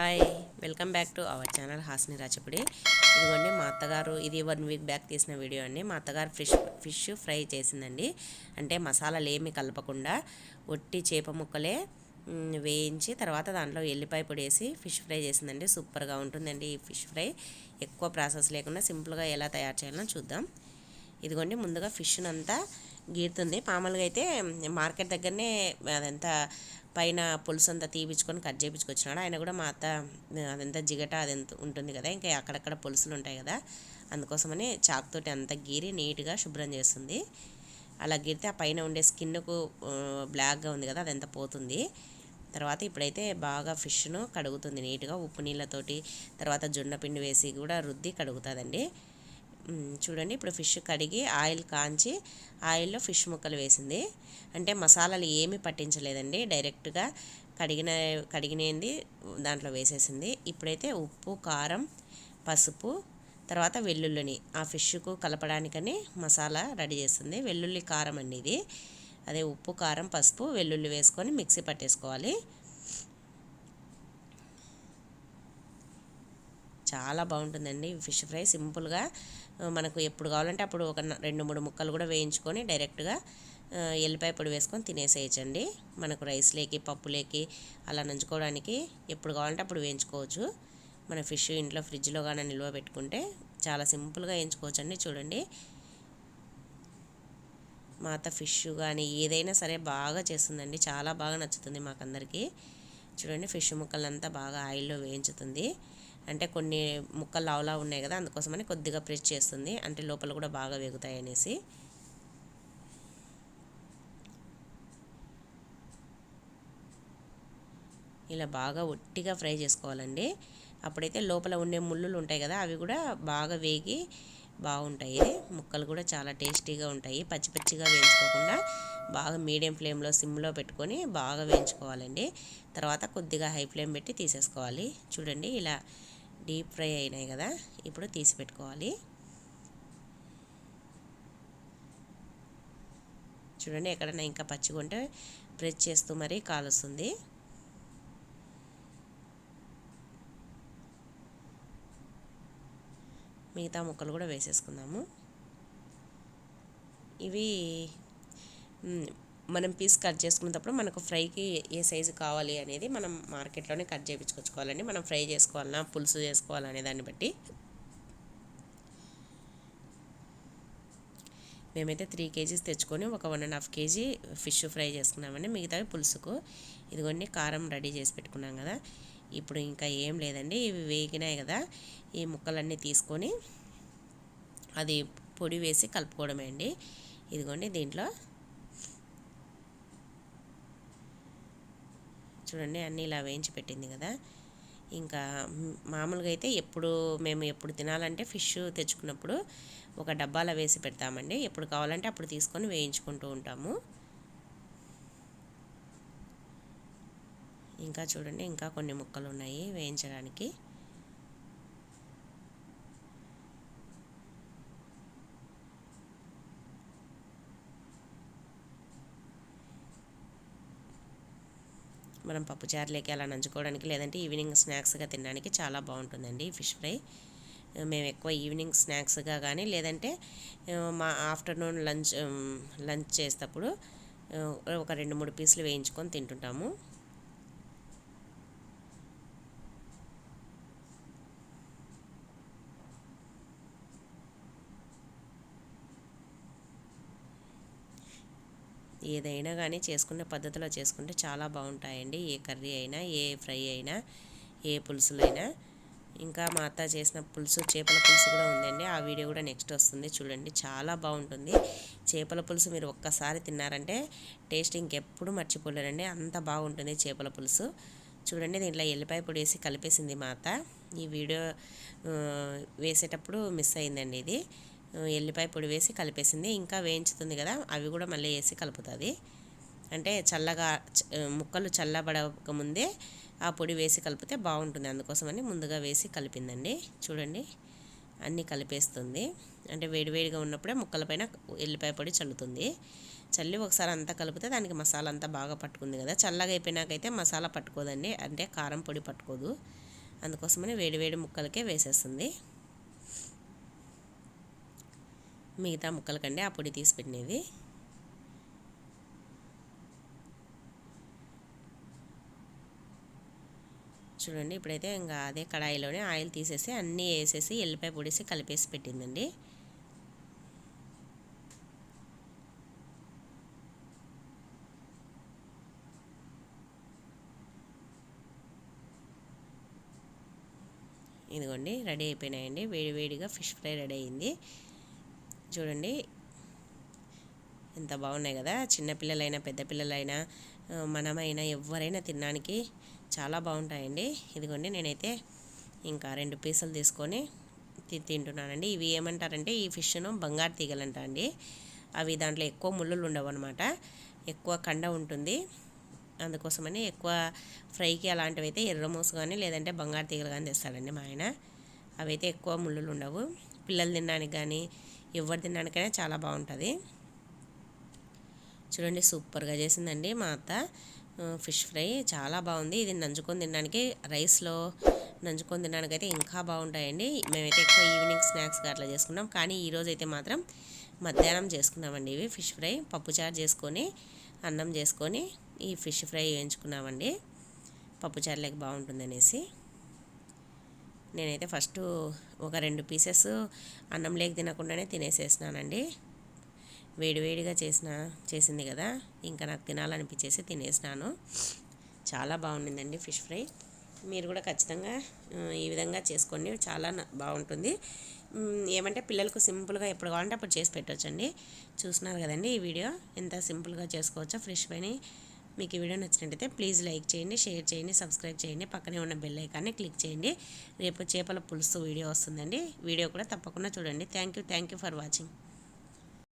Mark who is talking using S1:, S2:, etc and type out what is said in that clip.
S1: hi welcome back to our channel Hasni Rachapudi ఇదిగోండి మా అత్తగారు ఇది వన్ వీక్ బ్యాక్ తీసిన వీడియో అండి మా అత్తగారు ఫిష్ ఫిష్ ఫ్రై చేసిందండి అంటే మసాలాలు ఏమి కలపకుండా ఒట్టి చేప ముక్కలే వేయించి తర్వాత దాంట్లో ఎల్లిపాయ పొడి వేసి ఫిష్ ఫ్రై చేసిందండి సూపర్గా ఉంటుందండి ఈ ఫిష్ ఫ్రై ఎక్కువ ప్రాసెస్ లేకుండా సింపుల్గా ఎలా తయారు చేయాలో చూద్దాం ఇదిగోండి ముందుగా ఫిష్నంతా గీరుతుంది మామూలుగా అయితే మార్కెట్ దగ్గరనే అదంతా పైన పులుసు అంతా తీపించుకొని కట్ చేయించుకొచ్చినాడు ఆయన కూడా మా అత్త అదంతా జిగట అదంత ఉంటుంది కదా ఇంకా అక్కడక్కడ పులుసులు ఉంటాయి కదా అందుకోసమని చాక్తోటి అంత గీరి నీట్గా శుభ్రం చేస్తుంది అలా గీరితే ఆ పైన ఉండే స్కిన్కు బ్లాక్గా ఉంది కదా అదంతా పోతుంది తర్వాత ఇప్పుడైతే బాగా ఫిష్ను కడుగుతుంది నీట్గా ఉప్పు నీళ్ళతోటి తర్వాత జొన్న పిండి వేసి కూడా రుద్ది కడుగుతుందండి చూడండి ఇప్పుడు ఫిష్ కడిగి ఆయిల్ కాంచి ఆయిల్లో ఫిష్ ముక్కలు వేసింది అంటే మసాలాలు ఏమీ పట్టించలేదండి డైరెక్ట్గా కడిగిన కడిగినది దాంట్లో వేసేసింది ఇప్పుడైతే ఉప్పు కారం పసుపు తర్వాత వెల్లుల్లిని ఆ ఫిష్కు కలపడానికని మసాలా రెడీ చేస్తుంది వెల్లుల్లి కారం అండి ఇది అదే ఉప్పు కారం పసుపు వెల్లుల్లి వేసుకొని మిక్సీ పట్టేసుకోవాలి చాలా బాగుంటుందండి ఫిష్ ఫ్రై సింపుల్గా మనకు ఎప్పుడు కావాలంటే అప్పుడు ఒక రెండు మూడు ముక్కలు కూడా వేయించుకొని డైరెక్ట్గా ఎల్లిపాయ పొడి వేసుకొని తినేసేయచ్చండి మనకు రైస్లేకి పప్పులేకి అలా నంచుకోవడానికి ఎప్పుడు కావాలంటే అప్పుడు వేయించుకోవచ్చు మన ఫిష్ ఇంట్లో ఫ్రిడ్జ్లో కానీ నిల్వ పెట్టుకుంటే చాలా సింపుల్గా వేయించుకోవచ్చండి చూడండి మా అత్త ఫిష్ కానీ ఏదైనా సరే బాగా చేస్తుందండి చాలా బాగా నచ్చుతుంది మాకందరికీ చూడండి ఫిష్ ముక్కలంతా బాగా ఆయిల్లో వేయించుతుంది అంటే కొన్ని ముక్కలు లావులా ఉన్నాయి కదా అందుకోసమని కొద్దిగా ప్రెస్ చేస్తుంది అంటే లోపల కూడా బాగా వేగుతాయి అనేసి ఇలా బాగా ఒట్టిగా ఫ్రై చేసుకోవాలండి అప్పుడైతే లోపల ఉండే ముళ్ళులు ఉంటాయి కదా అవి కూడా బాగా వేగి బాగుంటాయి ముక్కలు కూడా చాలా టేస్టీగా ఉంటాయి పచ్చి పచ్చిగా వేయించుకోకుండా బాగా మీడియం ఫ్లేమ్లో సిమ్లో పెట్టుకొని బాగా వేయించుకోవాలండి తర్వాత కొద్దిగా హై ఫ్లేమ్ పెట్టి తీసేసుకోవాలి చూడండి ఇలా డీప్ ఫ్రై అయినాయి కదా ఇప్పుడు తీసి పెట్టుకోవాలి చూడండి ఎక్కడైనా ఇంకా పచ్చిగుంటే ప్రెస్ చేస్తూ మరీ కాలుస్తుంది మిగతా ముక్కలు కూడా వేసేసుకుందాము ఇవి మనం పీస్ కట్ చేసుకునేటప్పుడు మనకు ఫ్రైకి ఏ సైజు కావాలి అనేది మనం మార్కెట్లోనే కట్ చేయించుకోవచ్చుకోవాలండి మనం ఫ్రై చేసుకోవాలన్నా పులుసు చేసుకోవాలనే దాన్ని బట్టి మేమైతే త్రీ కేజీస్ తెచ్చుకొని ఒక one and half kg fish fry చేసుకున్నామండి మిగతావి పులుసుకు ఇదిగోండి కారం రెడీ చేసి పెట్టుకున్నాం కదా ఇప్పుడు ఇంకా ఏం లేదండి ఇవి వేగినాయి కదా ఈ ముక్కలన్నీ తీసుకొని అది పొడి వేసి కలుపుకోవడమే అండి ఇదిగోండి దీంట్లో చూడండి అన్నీ ఇలా వేయించి పెట్టింది కదా ఇంకా మామూలుగా అయితే ఎప్పుడు మేము ఎప్పుడు తినాలంటే ఫిష్ తెచ్చుకున్నప్పుడు ఒక డబ్బాలో వేసి పెడతామండి ఎప్పుడు కావాలంటే అప్పుడు తీసుకొని వేయించుకుంటూ ఉంటాము ఇంకా చూడండి ఇంకా కొన్ని ముక్కలు ఉన్నాయి వేయించడానికి మనం పప్పుచారులోకి అలా నంచుకోవడానికి లేదంటే ఈవినింగ్ స్నాక్స్గా తినడానికి చాలా బాగుంటుందండి ఫిష్ ఫ్రై మేము ఎక్కువ ఈవినింగ్ స్నాక్స్గా కానీ లేదంటే మా ఆఫ్టర్నూన్ లంచ్ లంచ్ చేసేటప్పుడు ఒక రెండు మూడు పీసులు వేయించుకొని తింటుంటాము ఏదైనా కానీ చేసుకునే పద్ధతిలో చేసుకుంటే చాలా బాగుంటాయండి ఏ కర్రీ అయినా ఏ ఫ్రై అయినా ఏ పులుసులైనా ఇంకా మా అత్త చేసిన పులుసు చేపల పులుసు కూడా ఉందండి ఆ వీడియో కూడా నెక్స్ట్ వస్తుంది చూడండి చాలా బాగుంటుంది చేపల పులుసు మీరు ఒక్కసారి తిన్నారంటే టేస్ట్ ఇంకెప్పుడు మర్చిపోలేరండి అంత బాగుంటుంది చేపల పులుసు చూడండి దీంట్లో ఎల్లిపాయ పొడి వేసి కలిపేసింది మా అత్త ఈ వీడియో వేసేటప్పుడు మిస్ అయిందండి ఇది ఎల్లిపాయ పొడి వేసి కలిపేసింది ఇంకా వేయించుతుంది కదా అవి కూడా మళ్ళీ వేసి కలుపుతుంది అంటే చల్లగా ముక్కలు చల్లబడక ముందే ఆ పొడి వేసి కలిపితే బాగుంటుంది అందుకోసమని ముందుగా వేసి కలిపిందండి చూడండి అన్నీ కలిపేస్తుంది అంటే వేడివేడిగా ఉన్నప్పుడే ముక్కల పైన ఎల్లిపాయ పొడి చల్లుతుంది చల్లి ఒకసారి అంతా కలిపితే దానికి మసాలా అంతా బాగా పట్టుకుంది కదా చల్లగా అయిపోయినాకైతే మసాలా పట్టుకోదండి అంటే కారం పొడి పట్టుకోదు అందుకోసమని వేడివేడి ముక్కలకే వేసేస్తుంది మిగతా ముక్కల కంటే ఆ పొడి తీసి పెట్టినది చూడండి ఇప్పుడైతే ఇంకా అదే కడాయిలోనే ఆయిల్ తీసేసి అన్నీ వేసేసి ఎల్లిపాయ పొడిసి కలిపేసి పెట్టిందండి ఇదిగోండి రెడీ అయిపోయినాయండి వేడి వేడిగా ఫిష్ ఫ్రై రెడీ అయింది చూడండి ఎంత బాగున్నాయి కదా చిన్నపిల్లలైనా పెద్దపిల్లలైనా మనమైనా ఎవరైనా తినడానికి చాలా బాగుంటాయండి ఇదిగోండి నేనైతే ఇంకా రెండు పీసులు తీసుకొని తింటున్నానండి ఇవి ఏమంటారంటే ఈ ఫిష్ను బంగారు తీగలంట అండి అవి దాంట్లో ఎక్కువ ముళ్ళులు ఉండవు అనమాట ఎక్కువ కండ ఉంటుంది అందుకోసమని ఎక్కువ ఫ్రైకి అలాంటివి అయితే ఎర్రమూసు కానీ లేదంటే బంగారు తీగలు కానీ తెస్తాడండి మా ఆయన అవైతే ఎక్కువ ముళ్ళులు ఉండవు పిల్లలు తినడానికి కానీ ఎవరు తినడానికైనా చాలా బాగుంటుంది చూడండి సూపర్గా చేసిందండి మా అత్త ఫిష్ ఫ్రై చాలా బాగుంది ఇది నంజుకొని తినడానికి రైస్లో నంజుకొని తినడానికి అయితే ఇంకా బాగుంటాయండి మేమైతే ఎక్కువ ఈవినింగ్ స్నాక్స్గా అట్లా చేసుకున్నాం కానీ ఈరోజు అయితే మాత్రం మధ్యాహ్నం చేసుకున్నామండి ఇవి ఫిష్ ఫ్రై పప్పుచారు చేసుకొని అన్నం చేసుకొని ఈ ఫిష్ ఫ్రై వేయించుకున్నామండి పప్పుచారులకి బాగుంటుందనేసి నేనైతే ఫస్ట్ ఒక రెండు పీసెస్ అన్నం లేక తినకుండానే తినేసేసినానండి వేడివేడిగా చేసిన చేసింది కదా ఇంకా నాకు తినాలనిపించేసి తినేసినాను చాలా బాగుండిందండి ఫిష్ ఫ్రై మీరు కూడా ఖచ్చితంగా ఈ విధంగా చేసుకోండి చాలా బాగుంటుంది ఏమంటే పిల్లలకు సింపుల్గా ఎప్పుడు కావాలంటే అప్పుడు చేసి పెట్టచ్చండి చూసినారు కదండి ఈ వీడియో ఎంత సింపుల్గా చేసుకోవచ్చో ఫ్రెష్ పైన మీకు ఈ వీడియో నచ్చినట్టయితే ప్లీజ్ లైక్ చేయండి షేర్ చేయండి సబ్స్క్రైబ్ చేయండి పక్కనే ఉన్న బెల్ ఐకాన్ని క్లిక్ చేయండి రేపు చేపల పులుసు వీడియో వస్తుందండి వీడియో కూడా తప్పకుండా చూడండి థ్యాంక్ యూ ఫర్ వాచింగ్